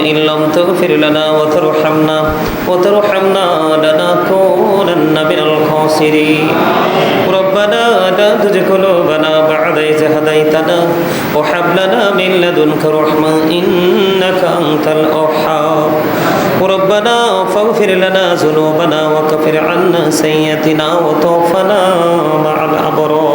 إن لم تغفر لنا وترحمنا وترحمنا لنكونن من الخاسرين ربنا لا تزغ قلوبنا بعد إذ هديتنا وهب لنا من لدنك رحمة إنك أنت الوهاب ربنا فاغفر لنا ذنوبنا وكفر عنا سيئاتنا وتوفنا مع الأبرار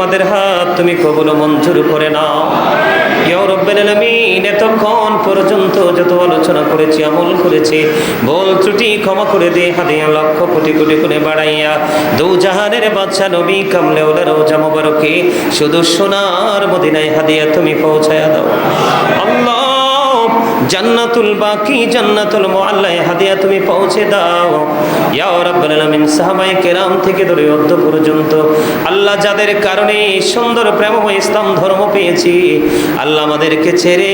আমাদের হাত তুমি কবুল মঞ্জুর করে নাও। এতক্ষণ পর্যন্ত যত আলোচনা করেছি, আমল করেছি, ভুল ত্রুটি ক্ষমা করে দে হাদিয়া লক্ষ কোটি কোটি করে বাড়াইয়া, দু জাহানের বাদশা নবী কামলে ওলা রোজা মোবারকে শুধু সোনার মদিনায় হাদিয়া তুমি পৌঁছায়া দাও। আল্লাহ জান্নাতুল বাকি, জান্নাতুল মুআল্লায় হাদিয়া তুমি পৌঁছে দাও। ইয়া রাব্বুল আলামিন, সাহাবায়ে কেরাম থেকে ধরে অদ্য পর্যন্ত। আল্লাহ যাদের কারণে সুন্দর প্রেমময় ইসলাম ধর্ম পেয়েছি, আল্লাহ আমাদেরকে ছেড়ে,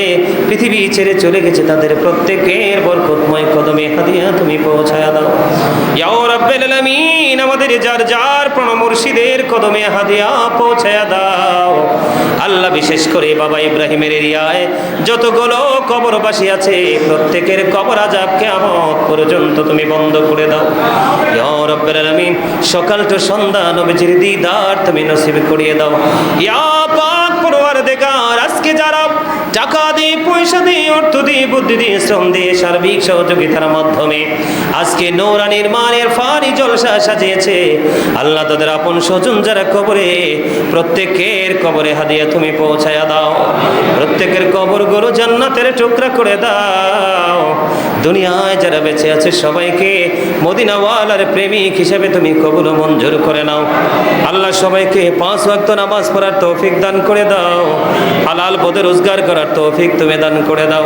পৃথিবী ছেড়ে চলে গেছে, তাদের প্রত্যেকের বরকতময় কদমে হাদিয়া তুমি পৌঁছায়া দাও। ইয়া আমাদের যার যার কদমে হাদিয়া পৌঁছায়া দাও। আল্লাহ বিশেষ করে বাবা ইব্রাহিমের এরিয়ায় যতগুলো আছে, প্রত্যেকের কবর আজাব কেয়ামত পর্যন্ত তুমি বন্ধ করে দাও। ইয়া সকাল তো সন্ধ্যা, নবীজির দিদার তুমি নসিব করিয়ে দাও। ইয়া পাক পরওয়ারদিগার, আজকে যারা টাকা পয়সা দিয়ে, অর্থ দিয়ে, বুদ্ধি দিয়ে, শ্রম দিয়ে, সার্বিক সহযোগিতার মাধ্যমে আজকে নৌরা নির্মাণের ফানি জলসা সাজিয়েছে। আল্লাহ তাদের আপন স্বজন যারা কবরে, প্রত্যেকের কবরে হাদিয়া তুমি পৌঁছায়া দাও। প্রত্যেকের কবর গরু জান্নাতের টুকরা করে দাও। দুনিয়ায় যারা বেঁচে আছে সবাইকে মদিনাওয়ালার প্রেমিক হিসেবে তুমি কবুল মঞ্জুর করে নাও। আল্লাহ সবাইকে পাঁচ ওয়াক্ত নামাজ পড়ার তৌফিক দান করে দাও। হালাল পদে রোজগার করার তৌফিক তুমি দান করে দাও।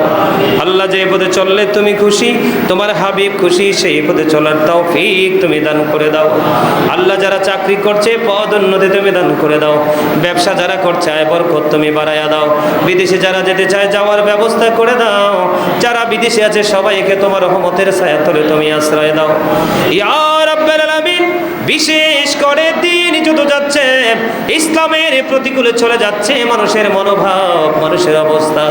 আল্লাহ যে পদে চললে তুমি খুশি, তোমার হাবিব খুশি, সেই পদে চলার তৌফিক তুমি দান করে দাও। আল্লাহ যারা চাকরি করছে, পদ উন্নতি তুমি দান করে দাও। ব্যবসা যারা করছে, আয় বরকত তুমি বাড়াইয়া দাও। বিদেশে যারা যেতে চায়, যাওয়ার ব্যবস্থা করে দাও। যারা বিদেশে আছে সবাইকে তোমার রহমতের ছায়া তলে তুমি আশ্রয় দাও। ইয়া বিশেষ করে দিন যত যাচ্ছে, ইসলামের প্রতিকূলে চলে যাচ্ছে মানুষের মনোভাব, মানুষের অবস্থা।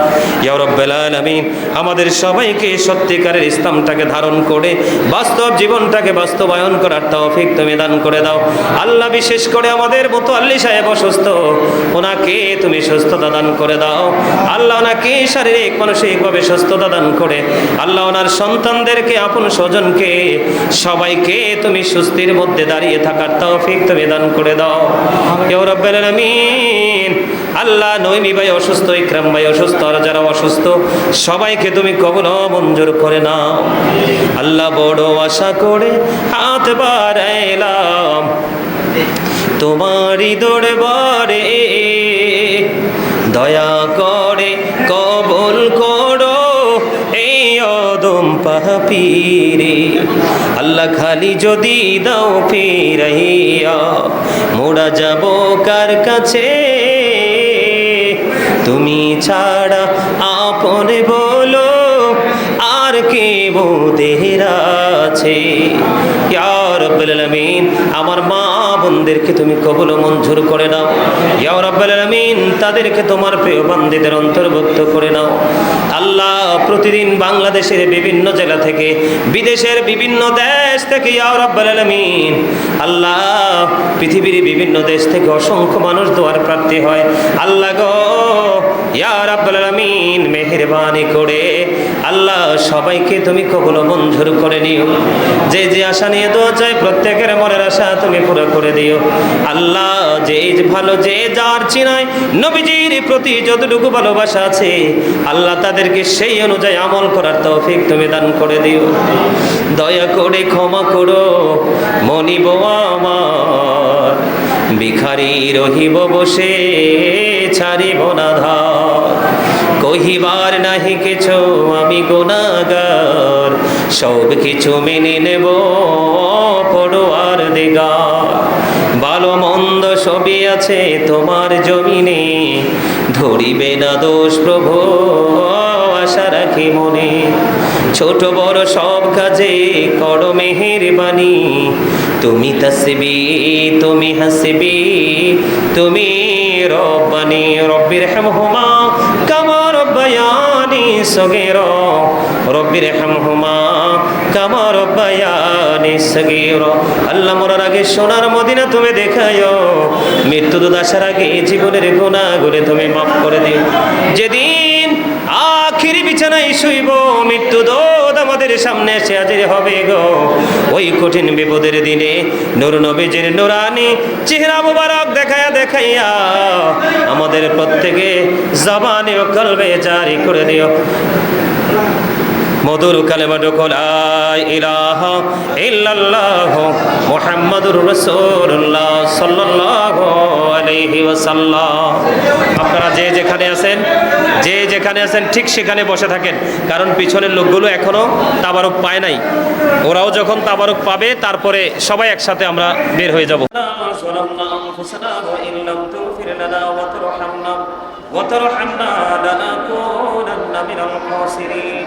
ইয়া রাব্বাল আলামিন, আমাদের সবাইকে সত্যিকারের ইসলামটাকে ধারণ করে, বাস্তব জীবনটাকে বাস্তবায়ন করার তৌফিক তুমি দান করে দাও। আল্লাহ বিশেষ করে আমাদের মতো আল্লি সাহেব অসুস্থ, ওনাকে তুমি সুস্থতা দান করে দাও। আল্লাহ ওনাকে শারীরিক, মানসিকভাবে সুস্থতা দান করে, আল্লাহ ওনার সন্তানদেরকে, আপন স্বজনকে, সবাইকে তুমি সুস্থির মধ্যে দাঁড়িয়ে থাকার তৌফিক তুমি দান করে দাও। কেউ রব্বেল আলামিন, আল্লাহ নইমি ভাই অসুস্থ, ইকরাম ভাই অসুস্থ, আর যারা অসুস্থ, সবাইকে তুমি কবল মঞ্জুর করে নাও। আল্লাহ বড় আশা করে হাত বাড়াইলাম। তোমারই দরবারে দয়া করে কবল করো অদম পাপিরে আল্লাহ খালি যদি দাও ফিরাইয়া মোড়া যাব কার কাছে? তুমি ছাড়া আপন বলো, আর কে বোধের আছে? আমার মা বোনদেরকে তুমি কবুল মঞ্জুর করে নাও। ইয়া রাব্বুল আলামিন, তাদেরকে তোমার প্রিয় বান্দীদের অন্তর্ভুক্ত করে নাও। প্রতিদিন বাংলাদেশের বিভিন্ন জেলা থেকে, বিদেশের বিভিন্ন দেশ থেকে আলামিন। আল্লাহ, পৃথিবীর বিভিন্ন দেশ থেকে অসংখ্য মানুষ দোয়ার প্রার্থী হয়। আল্লাহ গো, ইয়া আব্বাল আলামিন, মেহেরবানি করে আল্লাহ, সবাইকে তুমি কবুল মঞ্জুর করে নিও। যে যে আশা নিয়ে দোয়া চাই প্রত্যেকের মনের আশা তুমি পুরো করে দিও। আল্লাহ, যে ভালো, যে যার চিনায়, নবীজির প্রতি যতটুকু ভালোবাসা আছে, আল্লাহ তাদেরকে সেই অনুযায়ী আমল করার তৌফিক তুমি দান করে দিও। দয়া করে ক্ষমা করো, মনিব আমার। ভিখারি রহিব বসে, ছাড়িব না ধার। কহিবার নাহি কিছু, আমি গুণাগার। সব কিছু মেনে নেব পড়োয়ার দিগার। ভালো মন্দ সবই আছে তোমার জমিনে, ধরিবে না দোষ প্রভু, আশা রাখি মনে। ছোট বড় সব কাজে করো বাণী তুমি তসবি, তুমি হাসবি, তুমি রব্বানি, রব্বির হামহুমা কামা রব্বায়ানি সগির, রব্বির হামহুমা কামা রব্বায়ানি সগির। আল্লাহ মরার আগে সোনার মদিনা তুমি দেখায়ো, মৃত্যু আসার আগে জীবনের গুণাগুলি তুমি মাফ করে দিও। যেদিন আখিরি বিছানায় শুইব, মৃত্যু দোদ আমাদের সামনে এসে হাজির হবে গো। ওই কঠিন বিপদের দিনে নুর নবীজির নুরানি চেহারা মুবারক দেখাইয়া দেখাইয়া আমাদের প্রত্যেকে জবানে ও কলবে জারি করে দিও। মধুর কালেমাটু লা ইলাহা ইল্লাল্লাহ মুহাম্মাদুর রাসূলুল্লাহ সাল্লাল্লাহু আলাইহি ওয়াসাল্লাম আপনারা যে যেখানে আছেন যে যেখানে আছেন ঠিক সেখানে বসে থাকেন কারণ পিছনের লোকগুলো এখনো তাবারক পায় নাই ওরাও যখন তাবারক পাবে তারপরে সবাই একসাথে আমরা বের হয়ে যাব وترحمنا لنكونن من الخاسرين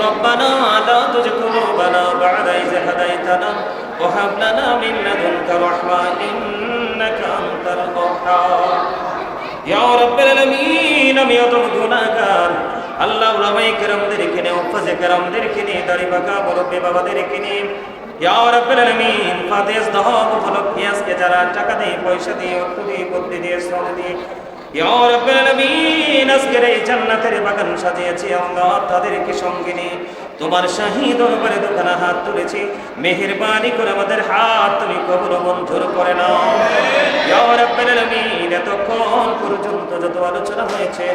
ربنا لا تزغ قلوبنا بعد إذ هديتنا وهب لنا من لدنك رحمة إنك أنت الغفار يا رب العالمين আমি অত গুণাগার আল্লাহ উলামায়ে কেরামদেরকে নিয়ে উফাজে কেরামদেরকে নিয়ে দাড়ি পাকা মুরব্বী বাবাদেরকে নিয়ে ইয়া রাব্বুল আলামিন ফাতেজ দহব উপলক্ষে আজকে যারা টাকা দিয়ে পয়সা দিয়ে অর্থ দিয়ে বুদ্ধি দিয়ে শ্রম দিয়ে ইয়া রাব্বুল আলামিন বাগান আল্লাহ তাদেরকে সঙ্গে তোমার হাত তুলেছি। করে আমাদের হাত এতক্ষণ পর্যন্ত যত আলোচনা হয়েছে,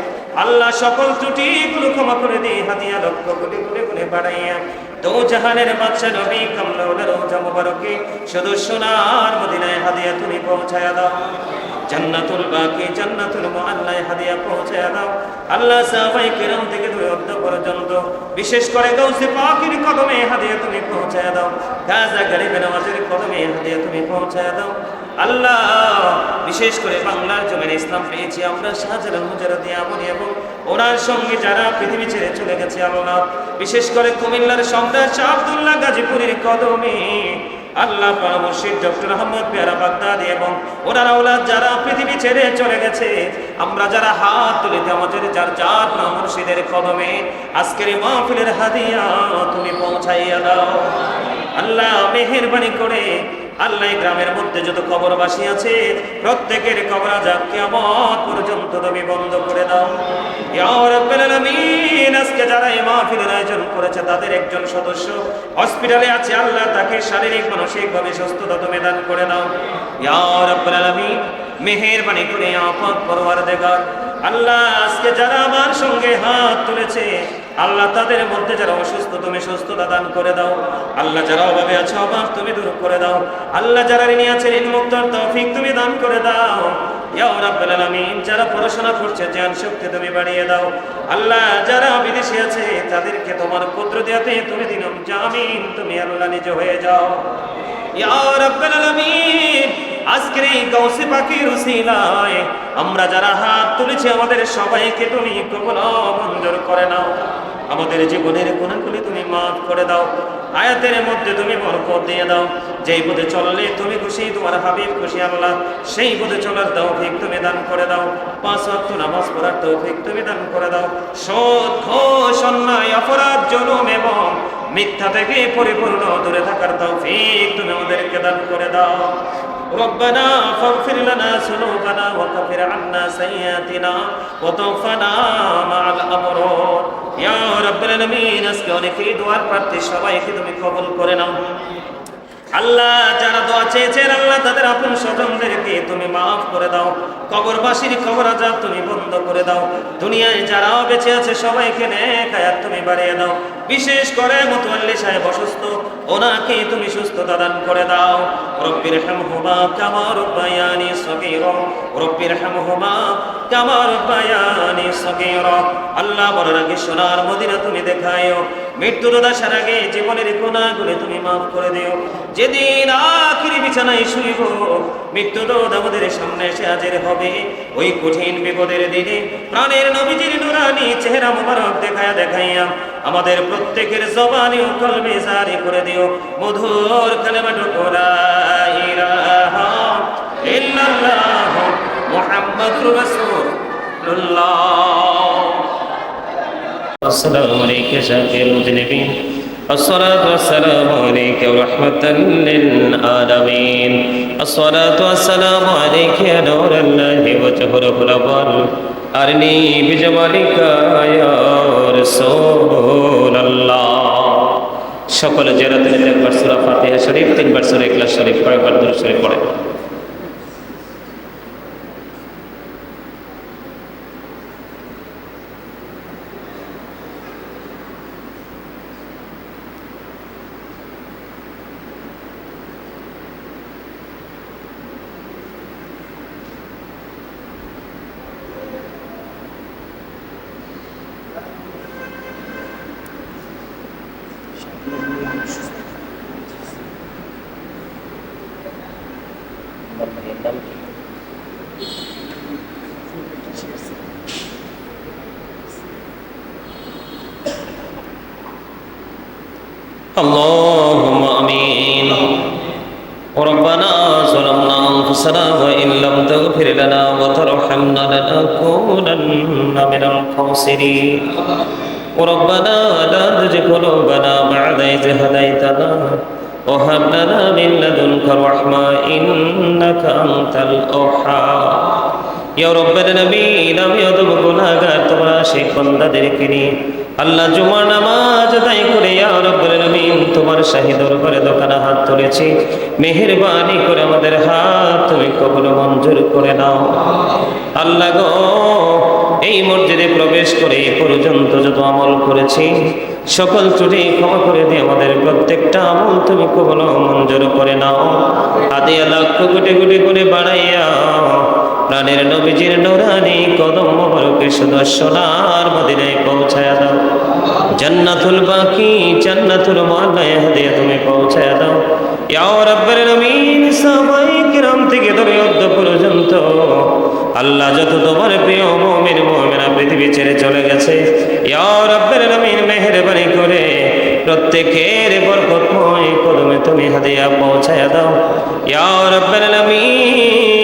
আল্লাহ সকল ত্রুটিগুলো ক্ষমা করে দিয়ে হাদিয়া লক্ষ কোটি কোটি গুণে বাড়াইয়া দো জাহানের বাদশা নবী কামলাউলা রোজা মুবারকে শুধু সোনার মদিনায় হাদিয়া তুমি পৌঁছায়া দাও। জান্নাতুল বাকি, জান্নাতুল মুআল্লায় হাদিয়া পৌঁছায়া দাও। আল্লাহ সাহাবাই কিরাম থেকে দুই অর্ধ পর্যন্ত, বিশেষ করে গাউসে পাকির কদমে হাদিয়া তুমি পৌঁছায়া দাও। গাজা গরিবে নামাজের কদমে হাদিয়া তুমি পৌঁছায়া দাও। আল্লাহ, বিশেষ করে বাংলার জমিনে ইসলাম পেয়েছি আমরা, শাহজালাল মুজারদি আমনি এবং ওনার সঙ্গে যারা পৃথিবী ছেড়ে চলে গেছে আল্লাহ। বিশেষ করে কুমিল্লার সম্রাট শাহ আব্দুল্লাহ গাজীপুরের কদমে আল্লাহ মুর্শিদ ডক্টর আহমদ পেয়ারা বাগদাদি এবং ওনারা ওলা যারা পৃথিবী ছেড়ে চলে গেছে, আমরা যারা হাত তুলিতে আমাদের যার যার মুর্শিদের কদমে আজকের মাহফিলের হাদিয়া তুমি পৌঁছাইয়া দাও। আল্লাহ মেহেরবানি করে আল্লাহ গ্রামের মধ্যে যত কবরবাসী আছে, প্রত্যেকের কবর আজাব কিয়ামত পর্যন্ত তুমি বন্ধ করে দাও। যারা আয়োজন করেছে, তাদের একজন সদস্য হসপিটালে আছে, আল্লাহ তাকে শারীরিক, মানসিকভাবে সুস্থতা করে আল্লাহ, আজকে যারা আমার সঙ্গে হাত তুলেছে আল্লাহ তাদের মধ্যে যারা অসুস্থ, তুমি সুস্থতা দান করে দাও। আল্লাহ যারা অভাবে আছে, অভাব তুমি দূর করে দাও। আল্লাহ যারা ঋণী আছে ঋণ মুক্তর তৌফিক তুমি দান করে দাও। আমরা যারা হাত তুলেছি, আমাদের সবাইকে তুমি কবল মঞ্জুর করে নাও। আমাদের জীবনের গুণাগুলি তুমি মাফ করে দাও আয়াতের মধ্যে তুমি বরকত দিয়ে দাও যেই পথে চললে তুমি খুশি তোমার হাবিব খুশি আল্লাহ সেই পথে চলার তৌফিক তুমি দান করে দাও পাঁচ ওয়াক্ত নামাজ পড়ার তৌফিক তুমি দান করে দাও সৎ ঘোষ অন্যায় অপরাধ জুলুম এবং মিথ্যা থেকে পরিপূর্ণ দূরে থাকার তৌফিক তুমি আমাদেরকে দান করে দাও ربنا فاغفر لنا ذنوبنا وكفر عنا سيئاتنا وتوفنا مع الأبرار ইয়া রাব্বুল আলামিন আজকে অনেকেই দোয়ার প্রার্থী সবাইকে তুমি কবুল করে নাও। আল্লাহ যারা দোয়া চেয়েছেন, আল্লাহ তাদের আপন স্বজনদেরকে তুমি মাফ করে দাও। কবরবাসীর কবর আজাব তুমি বন্ধ করে দাও। দুনিয়ায় যারাও বেঁচে আছে, সবাইকে নেকায়াত তুমি বাড়িয়ে দাও। বিশেষ করে মতোয়াল্লি সাহেব অসুস্থ, ওনাকে তুমি সুস্থতা দান করে দাও। রব্বির হামহুমা কামা রব্বায়ানি সগীরা। রব্বির হামহুমা কামা রব্বায়ানি সগীরা। আল্লাহ বড় নাকি সোনার মদিনা তুমি দেখায়ও মৃত্যুর দাসার আগে জীবনের গুণাগুলি তুমি মাফ করে দিও। যেদিন আখিরি বিছানায় শুইব, মৃত্যু রোদ আমাদের সামনে এসে হাজির হবে। ওই কঠিন বিপদের দিনে প্রাণের নবীজির নুরানি চেহারা মোবারক দেখায়া দেখাইয়া আমাদের প্রত্যেকের জবানি ও কলমে জারি করে দিও। মধুর কালেমাটুকু লা ইলাহা ইল্লাল্লাহ মুহাম্মাদুর রাসূলুল্লাহ। السلام عليك شافي المذنبين الصلاة والسلام عليك رحمة للعالمين الصلاة والسلام عليك يا نور الله وجهره الأول أرني بجمالك يا رسول الله সকল জেরাতে একবার সুরা ফাতিহা শরীফ তিনবার সুরা ইখলাস শরীফ কয়েকবার দুরূদ শরীফ পড়ে اللهم امين ربنا ظلمنا انفسنا وان لم تغفر لنا وترحمنا لنكونن من الخاسرين ربنا لا تزغ قلوبنا بعد إذ هديتنا وهب لنا من لدنك رحمة إنك أنت الأوحى তোমরা করে মেহেরবানি করে আমাদের হাত তুমি কবুল মঞ্জুর করে নাও। আল্লাহ এই মসজিদে প্রবেশ করে পর্যন্ত যত আমল করেছি, সকল ত্রুটি ক্ষমা করে দিয়ে আমাদের প্রত্যেকটা আমল তুমি কবল মঞ্জুর করে নাও। আদিয়া লক্ষ কোটি কোটি করে বাড়াইয়া প্রাণের নবীজির নোরানি কদম মোবারকে শুধু সোনার মদিনায় পৌঁছায় দাও। জান্নাতুল বাকি, জান্নাতুল মালায় হাদিয়া তুমি পৌঁছায় দাও। ইয়া রাব্বের নবীন সাহাবায়ে কিরাম থেকে ধরে অদ্য পর্যন্ত। আল্লাহ যত তোমার প্রিয় মুমিন মুমিনা পৃথিবী ছেড়ে চলে গেছে। ইয়া রাব্বের নবীন মেহেরবানি করে প্রত্যেকের বরকতময় কদমে তুমি হাদিয়া পৌঁছায় দাও। ইয়া রাব্বের নবীন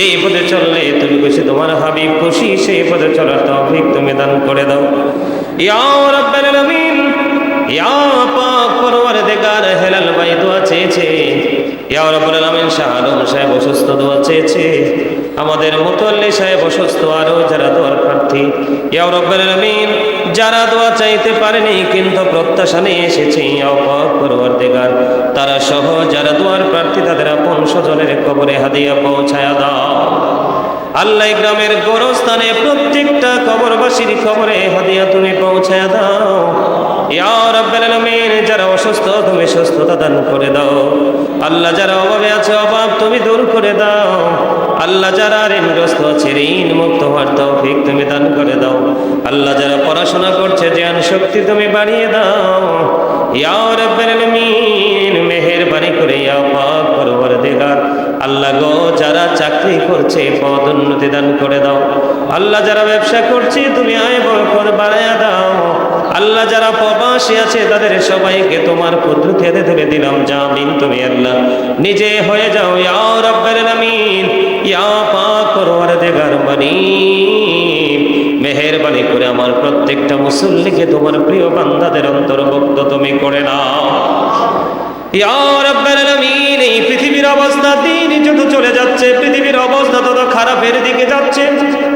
যেই পথে চললে তুমি খুশি, তোমার হাবিব খুশি, সেই পথে চলার তৌফিক তুমি দান করে দাও। ইয়া রাব্বাল আলামিন, ইয়া পাক পরওয়ারদিগার হেলাল ভাই দোয়া চেয়েছে চেয়েছে। আমাদের মুতল্লি সাহেব অসুস্থ আরও যারা দোয়ার প্রার্থী। ইয়া রাব্বুল আলামিন, যারা দোয়া চাইতে পারেনি, কিন্তু প্রত্যাশা নিয়ে এসেছে পরওয়ারদিগার। তারা সহ যারা দোয়ার প্রার্থী, তাদের আপন স্বজনের কবরে হাদিয়া পৌঁছায়া দাও। আল্লাহ গ্রামের গোরস্থানে প্রত্যেকটা কবরবাসীর খবরে হাদিয়া তুমি পৌঁছায় দাও। যারা অসুস্থ, তুমি সুস্থতা দান করে দাও। আল্লাহ যারা অভাবে আছে, অভাব তুমি দূর করে দাও। আল্লাহ যারা ঋণগ্রস্ত আছে ঋণ মুক্ত হওয়ার তৌফিক তুমি দান করে দাও। আল্লাহ যারা পড়াশোনা করছে, জ্ঞান শক্তি তুমি বাড়িয়ে দাও। ইয়া রাব্বাল আলামিন, মেহেরবানি করে ইয়া পাক পরওয়ারদিগার আল্লাহ গো, যারা চাকরি করছে, পদ উন্নতি দান করে দাও। আল্লাহ যারা ব্যবসা করছে, তুমি আয় বরকত বাড়াইয়া দাও। আল্লাহ যারা প্রবাসী আছে, তাদের সবাইকে তোমার কুদরতে ধরে দিলাম জামিন তুমি আল্লাহ। নিজে হয়ে যাও, ইয়া রব্বুল আমিন ইয়া পাক পরওয়ারদিগার মানি মেহেরবানি করে আমার প্রত্যেকটা মুসল্লিকে তোমার প্রিয় বান্দাদের অন্তর্ভুক্ত তুমি করে নাও। এই পৃথিবীর অবস্থা দিন যত চলে যাচ্ছে, পৃথিবীর অবস্থা তত খারাপের দিকে যাচ্ছে।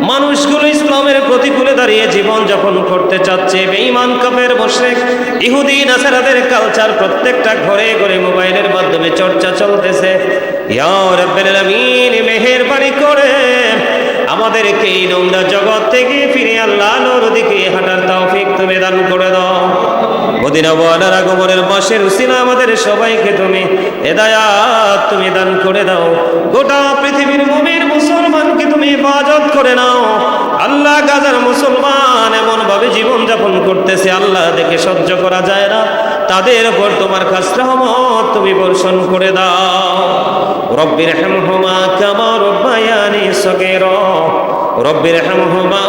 মানুষগুলো ইসলামের প্রতিকূলে দাঁড়িয়ে জীবন যাপন করতে চাচ্ছে। বেঈমান, কাফের, মুশরিক, ইহুদি, নাসারাদের কালচার প্রত্যেকটা ঘরে ঘরে মোবাইলের মাধ্যমে চর্চা চলতেছে। ইয়া রাব্বাল আলামিন, মেহেরবানি করে আমাদেরকে এই নোংরা জগৎ থেকে ফিরে আল্লাহ নূর দিকে হাঁটার তৌফিক তুমি দান করে দাও। মদিনা ওয়ালার আগমনের মাসের উসিলা আমাদের সবাইকে তুমি হেদায়াত তুমি দান করে দাও। গোটা পৃথিবীর মুমিন মুসলমানকে তুমি হেফাজত করে নাও। আল্লাহ গাজার মুসলমান এমন ভাবে জীবন যাপন করতেছে, আল্লাহ দেখে সহ্য করা যায় না। তাদের উপর তোমার কাছ রহমত তুমি বর্ষণ করে দাও। রব্বির হামহুমা কামা রব্বায়ানি সগীরা। রব্বির হামহুমা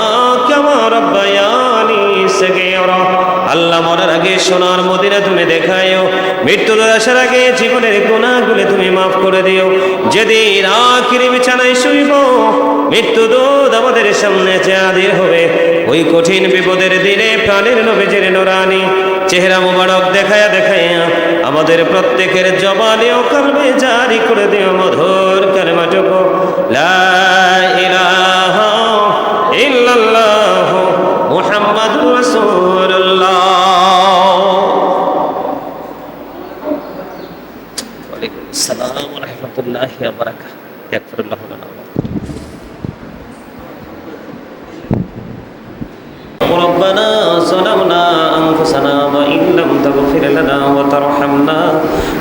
কামা রব্বায়ানি সগীরা। আল্লাহ মরার আগে সোনার মদিনা তুমি দেখায়ও মৃত্যুর আসার আগে জীবনের গুণাগুলি তুমি মাফ করে দিও। যেদিন আখিরি বিছানায় শুইব মৃত্যু দোদ আমাদের সামনে চাঁদের হবে ওই কঠিন বিপদের দিনে প্রাণের নবীজের নোরানি চেহারা মুবারক দেখায়া দেখাইয়া আমাদের প্রত্যেকের জবানে ও কর্মে জারি করে দিও মধুর কালেমাটুকু। লা ইলাহা ইল্লাল্লাহ মুহাম্মাদুর রাসূলুল্লাহ। ওয়ালাইকুম আসসালাম ওয়া রাহমাতুল্লাহি ওয়া বারাকাতুহু। لنا وترحمنا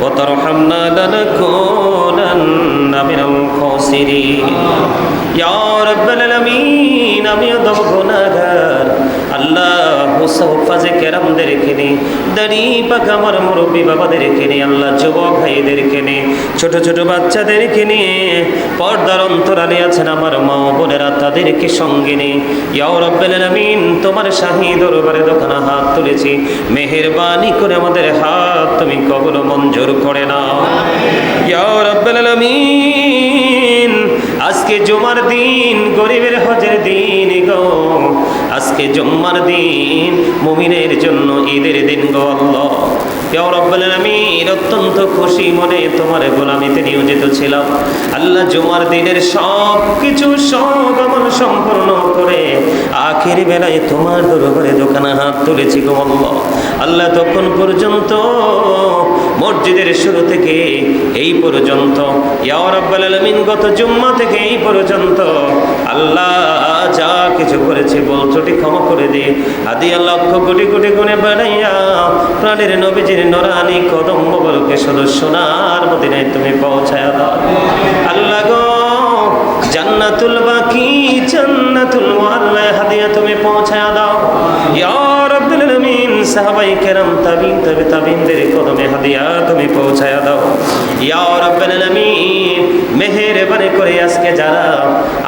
وترحمنا لنكونن من الخاسرين. يا رب العالمين أبيض غنادر আল্লাহ দাড়ি আমার মুরব্বী বাবাদেরকে নে আল্লাহ যুবক নে ছোট ছোট বাচ্চাদেরকে নিয়ে পর্দার অন্তরালে আছেন আমার মা বোনেরা তাদেরকে সঙ্গে নিয়ে ইয়াও তোমার শাহী দরবারে দোকানা হাত তুলেছি মেহেরবানি করে আমাদের হাত তুমি কবল মঞ্জুর করে নাও। ইয়াও আলামিন আজকে জুমার দিন গরিবের হজের দিন গো আজকে জুম্মার দিন, মুমিনের জন্য ঈদের দিন গো আলামিন, অত্যন্ত খুশি মনে তোমার গোলামিতে নিয়োজিত ছিলাম। আল্লাহ জুমার দিনের সব কিছু সব আমল সম্পূর্ণ করে আখের বেলায় তোমার দরবারে দোকানে হাত তুলেছি গো আল্লাহ। তখন পর্যন্ত মসজিদের শুরু থেকে এই পর্যন্ত, ইয়া রাব্বাল গত জুম্মা থেকে এই পর্যন্ত আল্লাহ যা কিছু করেছে বল ত্রুটি ক্ষমা করে দে আদি লক্ষ কোটি কোটি গুণে বাড়াইয়া প্রাণের নবীজির নরানি কদম বলকে সদস্য নার মদিনায় তুমি পৌঁছায় আল্লাহ জান্নাতুল বাকি, জান্নাতুল ওয়াল্লা হাদিয়া তুমি পৌঁছায় দাও। ইয়া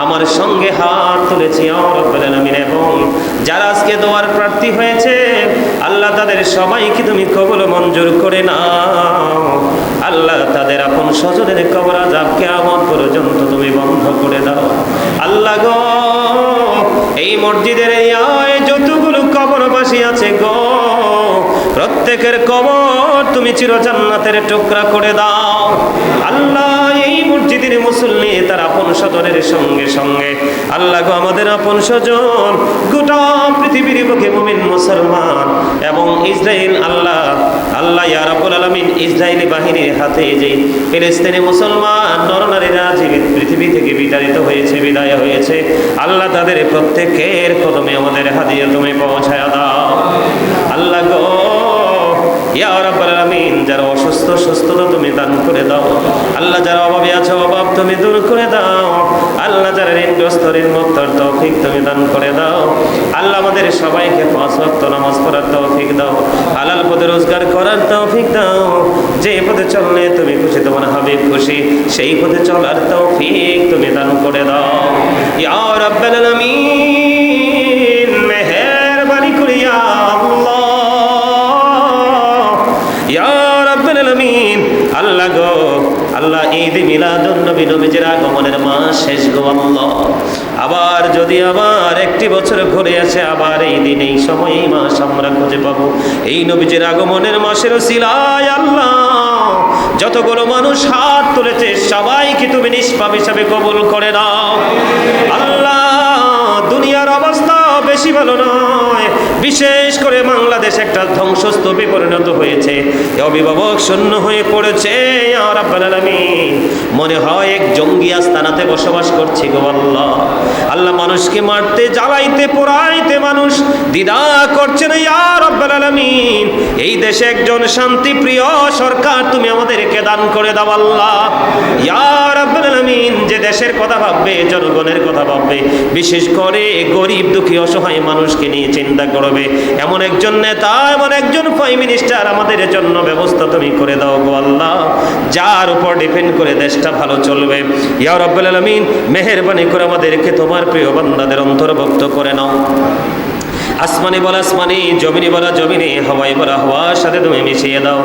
আমার সঙ্গে হাত তুলেছে এবং যারা আজকে দোয়ার প্রার্থী হয়েছে, আল্লাহ তাদের সবাইকে তুমি কবল মঞ্জুর করে নাও। আল্লাহ তাদের আপন স্বজনের কবর আজাব কেমন পর্যন্ত তুমি বন্ধ করে দাও। আল্লাহ গো, এই মসজিদের এই আয় প্রত্যেকের কবর তুমি চিরজান্নাতের টুকরা করে দাও। আল্লাহ এই মসজিদের মুসল্লি তার আপন স্বজনের সঙ্গে সঙ্গে। আল্লাহ গো আমাদের আপন স্বজন, গোটা পৃথিবীর বুকে মুমিন মুসলমান এবং ইসরায়েল আল্লাহ আল্লাহ ইয়ারাবুল আলমিন ইসরায়েলি বাহিনীর হাতে যে ফিলিস্তিনি মুসলমান নরনারীরা জীবিত পৃথিবী থেকে বিতাড়িত হয়েছে, বিদায় হয়েছে, আল্লাহ তাদের প্রত্যেকের কদমে আমাদের হাদিয়ে তুমি পৌঁছায় দাও। আল্লাহ গো ইয়া রাব্বাল যারা অসুস্থ, সুস্থতা তুমি দান করে দাও। আল্লাহ যারা অভাবে আছে, অভাব তুমি দূর করে দাও। আল্লাহ যারা ঋণগ্রস্ত ঋণ তৌফিক তুমি দান করে দাও। আল্লাহ আমাদের সবাইকে পাঁচ ওয়াক্ত নামাজ পড়ার তৌফিক দাও। হালাল পথে রোজগার করার তৌফিক দাও। যে পথে চললে তুমি খুশি, তোমার হাবিব খুশি, সেই পথে চলার তৌফিক তুমি দান করে দাও। ইয়া রাব্বাল আলামিন। ঈদ মিলাদুন নবী, নবীজির আগমনের মাস শেষ গো আল্লাহ। আবার যদি আবার একটি বছর ঘুরে আসে, আবার এই দিন, এই সময়, এই মাস আমরা খুঁজে পাবো। এই নবীজির আগমনের মাসের সিলায় আল্লাহ, যতগুলো মানুষ হাত তুলেছে, সবাইকে তুমি নিষ্পাপ হিসাবে কবুল করে নাও। আল্লাহ, দুনিয়ার অবস্থা বেশি ভালো নয়। বিশেষ করে বাংলাদেশ একটা ধ্বংসস্তূপে পরিণত হয়েছে। অভিভাবক শূন্য হয়ে পড়েছে মনে হয় এক জঙ্গি আস্তানাতে বসবাস করছি আল্লাহ। মানুষকে মারতে, জ্বালাইতে, পোড়াইতে মানুষ দ্বিধা করছে না, ইয়া রাব্বাল আলামিন। এই দেশে একজন শান্তিপ্রিয় সরকার তুমি আমাদেরকে দান করে দাও আল্লাহ। ইয়ার রাব্বাল আলামিন, যে দেশের কথা ভাববে, জনগণের কথা ভাববে, বিশেষ করে গরিব, দুঃখী, অসহায় মানুষকে নিয়ে চিন্তা করবে। এমন একজন নেতা, এমন একজন প্রাইম মিনিস্টার আমাদের জন্য ব্যবস্থা তুমি করে দাও গো আল্লাহ। যার উপর ডিপেন্ড করে দেশটা ভালো চলবে। ইয়া রাব্বুল আলামিন, মেহেরবানি করে আমাদেরকে তোমার প্রিয় বান্দাদের অন্তর্ভুক্ত করে নাও। আসমানি বলা আসমানি, জমিনি বলা জমিনি, হওয়াই বলা হওয়ার সাথে তুমি মিশিয়ে দাও।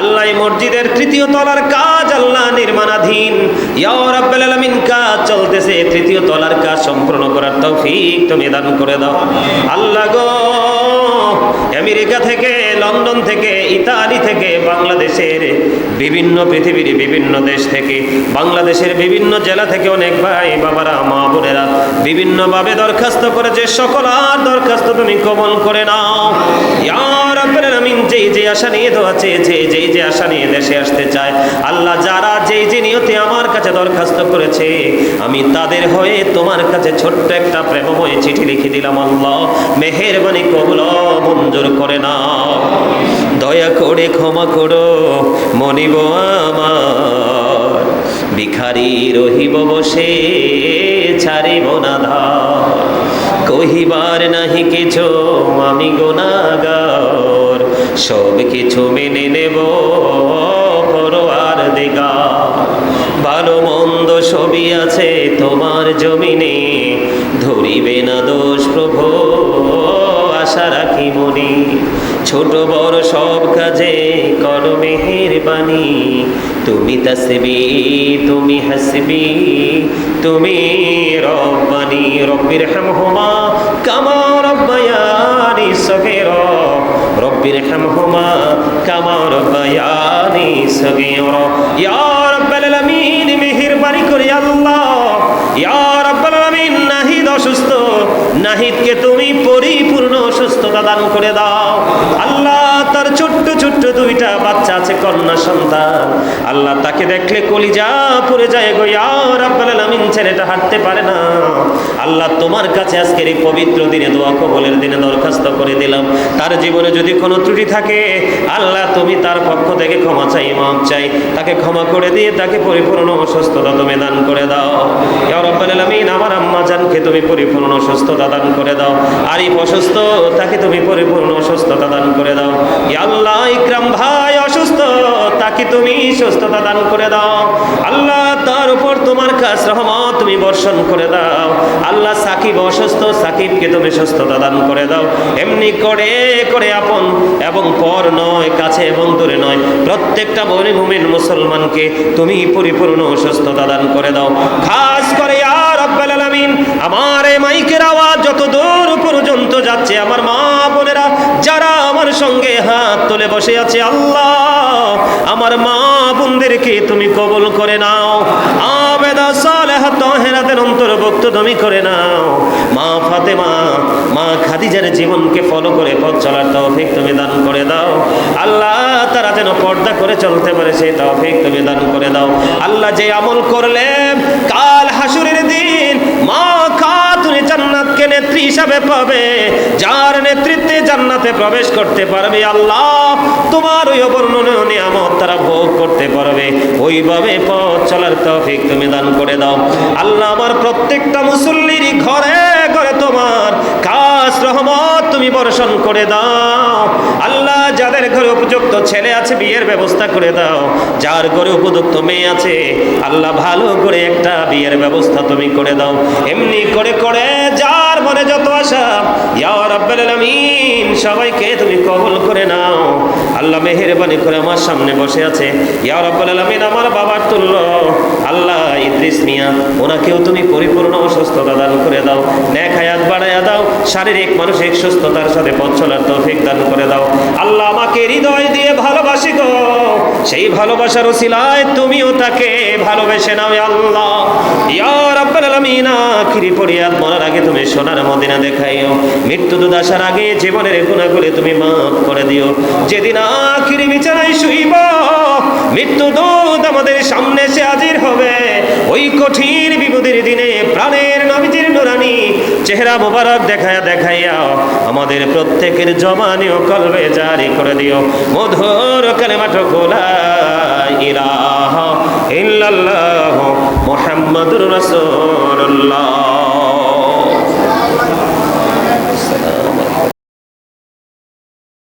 আল্লাহ মসজিদের তৃতীয় তলার কাজ আল্লাহ নির্মাণাধীন। ইয়া রাব্বুল আলামিন, কাজ চলতেছে, তৃতীয় তলার কাজ সম্পূর্ণ করার তৌফিক তুমি দান করে দাও। আল্লাহ গো, আমেরিকা থেকে লন্ডন থেকে, ইতালি থেকে, বাংলাদেশের বিভিন্ন পৃথিবীর বিভিন্ন দেশ থেকে, বাংলাদেশের বিভিন্ন জেলা থেকে অনেক ভাই বাবারা, মা বোনেরা বিভিন্নভাবে দরখাস্ত করেছে। সকল আর দরখাস্ত তুমি কবল করে নাও। রাব্বুল যেই যে আশা নিয়ে দোয়া চেয়েছে যেই যে আশা নিয়ে দেশে আসতে চায়, আল্লাহ যারা যেই যে নিয়তে আমার কাছে দরখাস্ত করেছে, আমি তাদের হয়ে তোমার কাছে ছোট্ট একটা প্রেমময় চিঠি লিখে দিলাম, আল্লাহ মেহেরবানি কবুল মঞ্জুর করে নাও। দয়া করে ক্ষমা করো, মনিব আমার। ভিখারি রহিব বসে, ছাড়িব না ধার। কহিবার নাহি কিছু, আমি গোনাগার। সব কিছু মেনে নেব পরোয়ার দিগা ভালো মন্দ সবই আছে তোমার জমিনে, ধরিবে না দোষ প্রভু। আশা রাখি মনি ছোট বড় সব কাজে করো মেহেরবানি। তুমি তসবি, তুমি হাসবি, তুমি রব্বানি। রব্বির হামহুমা কামা রব্বায়ানি সগীরা। রব্বির হামহুমা কামা রব্বায়ানি সগীরা। মেহেরবানি করে আল্লাহ। ইয়া রাব্বাল নাহিদ অসুস্থ। নাহিদকে তুমি সুস্থতা দান করে দাও। আল্লাহ ছোট্ট ছোট্ট দুইটা বাচ্চা আছে, কন্যা সন্তান। আল্লাহ তাকে দেখলে কলিজা পড়ে যায় গো, ইয়া রাব্বাল আলামিন, ছেলেটা হাঁটতে পারে না। আল্লাহ তোমার কাছে আজকের এই পবিত্র দিনে দোয়া, কবলের দিনে দরখাস্ত করে দিলাম। তার জীবনে যদি কোনো ত্রুটি থাকে, আল্লাহ তুমি তার পক্ষ থেকে ক্ষমা চাই মাপ চাই। তাকে ক্ষমা করে দিয়ে তাকে পরিপূর্ণ সুস্থতা তুমি দান করে দাও। ইয়া রাব্বাল আলামিন, আমার আম্মা জানকে তুমি পরিপূর্ণ সুস্থতা দান করে দাও। আরিফ অসুস্থ তাকে তুমি পরিপূর্ণ সুস্থতা দান করে দাও। আল্লাহ ইকরাম ভাই অসুস্থ, তাকে তুমি সুস্থতা দান করে দাও। আল্লাহ তার উপর তোমার কাছ রহমত তুমি বর্ষণ করে দাও। আল্লাহ সাকিব অসুস্থ, সাকিবকে তুমি সুস্থতা দান করে দাও। এমনি করে করে আপন এবং পর নয়, কাছে এবং দূরে নয়। প্রত্যেকটা মুমিন মুসলমানকে তুমি পরিপূর্ণ সুস্থতা দান করে দাও। খাস করে আমার এই মাইকের আওয়াজ যত দূর পর্যন্ত যাচ্ছে, আমার মা বোনেরা যারা আমার সঙ্গে হাত তুলে বসে আছে, আল্লাহ, আমার মা বোনদেরকে তুমি কবল করে নাও। আবেদা সালেহ তহেরাদের অন্তর্ভুক্ত তুমি করে নাও। মা ফাতেমা, মা খাদিজার জীবনকে ফলো করে পথ চলার তৌফিক তুমি দান করে দাও। আল্লাহ তারা যেন পর্দা করে চলতে পারে, সেই তৌফিক তুমি দান করে দাও। আল্লাহ যে আমল করলে, কাল হাসুরের দিন মা খাতুনে জান্নাতকে নেত্রী হিসাবে পাবে। যার নেতৃত্বে জান্নাতে প্রবেশ করতে পারবে আল্লাহ, তোমার ওই অবর্ণনীয় নিয়ামত তারা ভোগ করতে পারবে। ওইভাবে পথ চলার তৌফিক তুমি দান করে দাও। আল্লাহ আমার প্রত্যেকটা মুসল্লির ঘরে ঘরে তোমার কাজ রহমত তুমি বর্ষণ করে দাও। আল্লাহ যাদের ঘরে উপযুক্ত ছেলে আছে, বিয়ের ব্যবস্থা করে দাও। যার ঘরে উপযুক্ত মেয়ে আছে, আল্লাহ ভালো করে একটা বিয়ের ব্যবস্থা তুমি করে দাও। এমনি করে করে যার মনে যত আশা, ইয়া রাব্বাল আলামিন, সবাইকে তুমি কবুল করে নাও। আল্লাহ মেহেরবানি করে আমার সামনে বসে আছে। ইয়া রাব্বাল আলামিন, আমার বাবার তুল্য। আল্লাহ ইদ্রিস মিয়া, ওনাকেও তুমি পরিপূর্ণ সুস্থতা দান করে দাও। ন্যাক হায়াত বাড়াইয়া দাও, শারীরিক, মানসিক সুস্থতার সাথে পথ চলার তৌফিক দান করে দাও। আল্লাহ আমাকে হৃদয় দিয়ে ভালোবাসি গো। সেই ভালোবাসার ওসিলায় তুমিও তাকে ভালোবেসে নাও আল্লাহ। ইয়া রাব্বাল আলামিন, আখিরি পরিয়াদ মরার আগে তুমি সোনার মদিনা দেখাইও। মৃত্যু দুদাসার আগে জীবনের গুণাগুলি তুমি মাফ করে দিও। যেদিন আখিরি বিছানায় শুইব, মৃত্যু দূত আমাদের সামনে এসে হাজির হবে। ওই কঠিন বিপদের দিনে প্রাণের নবীজির নুরানি, চেহারা মোবারক দেখায়া দেখাইয়া আমাদের প্রত্যেকের জমানি ও কলবে জারি করে দিও। মধুর কালেমাট গোলা ইলাহা ইল্লাল্লাহ মুহাম্মাদুর রাসূলুল্লাহ।